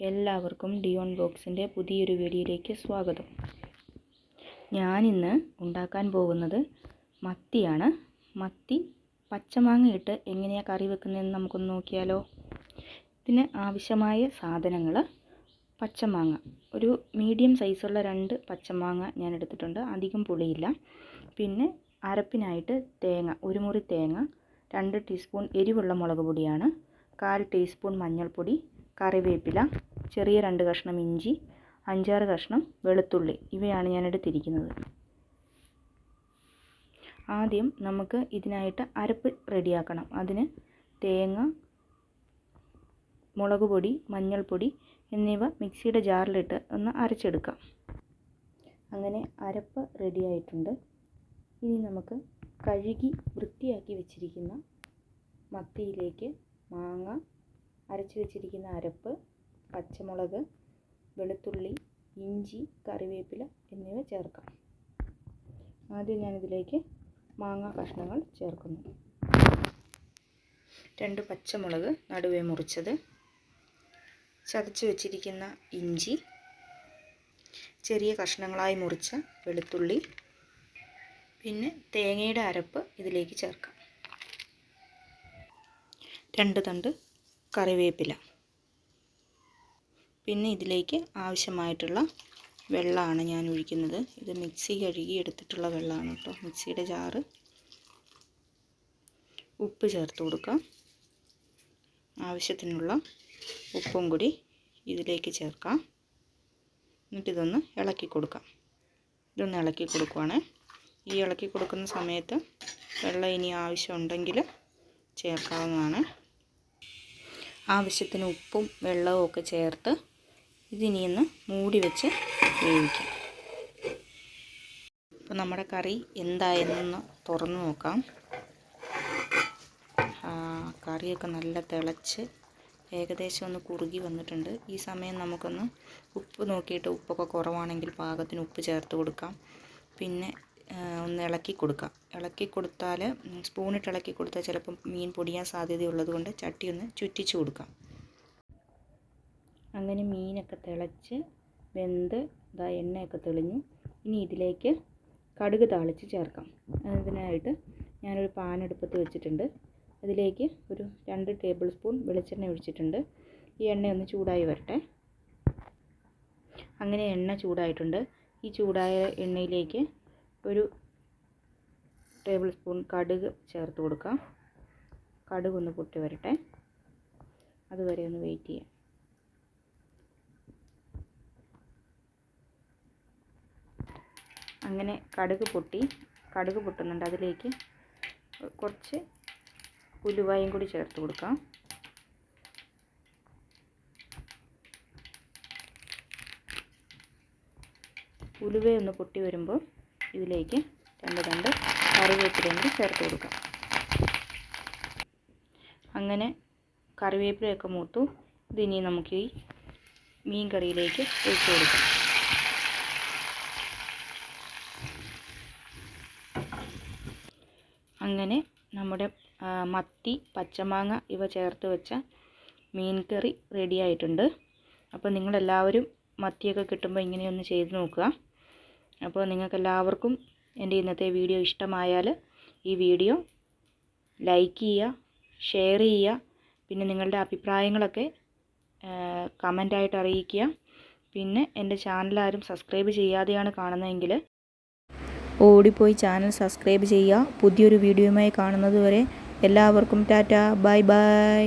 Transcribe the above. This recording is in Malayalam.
എല്ലാവർക്കും ഡിയോൺ ബോക്സിന്റെ പുതിയൊരു വീഡിയോയിലേക്ക് സ്വാഗതം. ഞാനിന്ന് ഉണ്ടാക്കാൻ പോകുന്നത് മത്തിയാണ്. മത്തി പച്ചമാങ്ങയിട്ട് എങ്ങനെയാണ് കറി വെക്കുന്നതെന്ന് നമുക്കൊന്ന് നോക്കിയാലോ? ഇതിന് ആവശ്യമായ സാധനങ്ങൾ പച്ചമാങ്ങ. ഒരു മീഡിയം സൈസുള്ള രണ്ട് പച്ചമാങ്ങ ഞാൻ എടുത്തിട്ടുണ്ട്. അധികം പുളിയില്ല. പിന്നെ അരപ്പിനായിട്ട് തേങ്ങ ഒരു മുറി തേങ്ങ രണ്ട് ടീസ്പൂൺ എരിവുള്ള മുളക് പൊടിയാണ് കാൽ ടീസ്പൂൺ മഞ്ഞൾപ്പൊടി കറിവേപ്പില ചെറിയ രണ്ട് കഷ്ണം ഇഞ്ചി അഞ്ചാറ് കഷ്ണം വെളുത്തുള്ളി ഇവയാണ് ഞാൻ എടുത്തിരിക്കുന്നത്. ആദ്യം നമുക്ക് ഇതിനായിട്ട് അരപ്പ് റെഡിയാക്കണം. അതിന് തേങ്ങ മുളക് പൊടി മഞ്ഞൾപ്പൊടി എന്നിവ മിക്സിയുടെ ജാറിലിട്ട് ഒന്ന് അരച്ചെടുക്കാം. അങ്ങനെ അരപ്പ് റെഡിയായിട്ടുണ്ട്. ഇനി നമുക്ക് കഴുകി വൃത്തിയാക്കി വെച്ചിരിക്കുന്ന മത്തിയിലേക്ക് മാങ്ങ അരച്ച് വെച്ചിരിക്കുന്ന അരപ്പ് പച്ചമുളക് വെളുത്തുള്ളി ഇഞ്ചി കറിവേപ്പില എന്നിവ ചേർക്കാം. ആദ്യം ഞാനിതിലേക്ക് മാങ്ങ കഷ്ണങ്ങൾ ചേർക്കുന്നു. രണ്ട് പച്ചമുളക് നടുവേ മുറിച്ചത്. ചതച്ച് വെച്ചിരിക്കുന്ന ഇഞ്ചി ചെറിയ കഷ്ണങ്ങളായി മുറിച്ച വെളുത്തുള്ളി പിന്നെ തേങ്ങയുടെ അരപ്പ് ഇതിലേക്ക് ചേർക്കാം. രണ്ട് തണ്ട് കറിവേപ്പില. പിന്നെ ഇതിലേക്ക് ആവശ്യമായിട്ടുള്ള വെള്ളമാണ് ഞാൻ ഒഴിക്കുന്നത്. ഇത് മിക്സി കഴുകി എടുത്തിട്ടുള്ള വെള്ളമാണ് കേട്ടോ. മിക്സിയുടെ ജാറ്. ഉപ്പ് ചേർത്ത് കൊടുക്കാം ആവശ്യത്തിനുള്ള ഉപ്പും കൂടി ഇതിലേക്ക് ചേർക്കാം എന്നിട്ട് ഇതൊന്ന് ഇളക്കി കൊടുക്കാം ഇതൊന്ന് ഇളക്കി കൊടുക്കുവാണ്. ഈ ഇളക്കി കൊടുക്കുന്ന സമയത്ത് വെള്ളം ഇനി ആവശ്യമുണ്ടെങ്കിൽ ചേർക്കാവുന്നതാണ്. ആവശ്യത്തിന് ഉപ്പും വെള്ളവും ഒക്കെ ചേർത്ത് ഇതിനിയൊന്ന് മൂടി വെച്ച് വേവിക്കാം. അപ്പോൾ നമ്മുടെ കറി എന്തായെന്നൊന്ന് തുറന്നു നോക്കാം. കറിയൊക്കെ നല്ല തിളച്ച് ഏകദേശം ഒന്ന് കുറുകി വന്നിട്ടുണ്ട്. ഈ സമയം നമുക്കൊന്ന് ഉപ്പ് നോക്കിയിട്ട് ഉപ്പൊക്കെ കുറവാണെങ്കിൽ പാകത്തിന് ഉപ്പ് ചേർത്ത് കൊടുക്കാം. പിന്നെ ഒന്ന് ഇളക്കി കൊടുക്കാം. ഇളക്കി കൊടുത്താൽ സ്പൂണിട്ട് ഇളക്കി കൊടുത്താൽ ചിലപ്പം മീൻ പൊടിയാൻ സാധ്യതയുള്ളത് കൊണ്ട് ചട്ടി ഒന്ന് ചുറ്റിച്ച് കൊടുക്കാം. അങ്ങനെ മീനൊക്കെ തിളച്ച് വെന്ത് ഇതാ എണ്ണയൊക്കെ തെളിഞ്ഞു ഇനി ഇതിലേക്ക് കടുക് താളിച്ച് ചേർക്കാം. അതിനായിട്ട് ഞാനൊരു പാനെടുപ്പത്ത് വെച്ചിട്ടുണ്ട്. അതിലേക്ക് ഒരു രണ്ട് ടേബിൾ സ്പൂൺ വെളിച്ചെണ്ണ ഒഴിച്ചിട്ടുണ്ട്. ഈ എണ്ണ ഒന്ന് ചൂടായി വരട്ടെ. അങ്ങനെ എണ്ണ ചൂടായിട്ടുണ്ട്. ഈ ചൂടായ എണ്ണയിലേക്ക് ഒരു ടേബിൾ സ്പൂൺ കടുക് ചേർത്ത് കൊടുക്കാം. കടുക് ഒന്ന് പൊട്ടി വരട്ടെ. അതുവരെ ഒന്ന് വെയിറ്റ് ചെയ്യാം. അങ്ങനെ കടുക് പൊട്ടി കടുക് പൊട്ടുന്നുണ്ട്. അതിലേക്ക് കുറച്ച് ഉലുവായും കൂടി ചേർത്ത് കൊടുക്കാം. ഉലുവയൊന്ന് പൊട്ടി വരുമ്പോൾ ഇതിലേക്ക് രണ്ട് രണ്ട് കറിവേപ്പിലയും കൂടി ചേർത്ത് കൊടുക്കാം. അങ്ങനെ കറിവേപ്പിലയൊക്കെ മൂത്തു. ഇതിനി നമുക്ക് ഈ മീൻ കറിയിലേക്ക് ഒഴിച്ചു കൊടുക്കാം. അങ്ങനെ നമ്മുടെ മത്തി പച്ചമാങ്ങ ഇവ ചേർത്ത് വെച്ച മീൻ കറി റെഡി ആയിട്ടുണ്ട്. അപ്പോൾ നിങ്ങളെല്ലാവരും മത്തിയൊക്കെ കിട്ടുമ്പോൾ ഇങ്ങനെയൊന്ന് ചെയ്ത് നോക്കുക. അപ്പോൾ നിങ്ങൾക്കെല്ലാവർക്കും എന്റെ ഇന്നത്തെ വീഡിയോ ഇഷ്ടമായാൽ ഈ വീഡിയോ ലൈക്ക് ചെയ്യുക ഷെയർ ചെയ്യുക പിന്നെ നിങ്ങളുടെ അഭിപ്രായങ്ങളൊക്കെ കമന്റായിട്ട് അറിയിക്കുക. പിന്നെ എന്റെ ചാനൽ ആരും സബ്സ്ക്രൈബ് ചെയ്യാതെയാണ് കാണുന്നതെങ്കിൽ ഓടിപ്പോയി ചാനൽ സബ്സ്ക്രൈബ് ചെയ്യുക. പുതിയൊരു വീഡിയോയുമായി കാണുന്നതുവരെ എല്ലാവർക്കും ടാറ്റ ബൈ ബൈ.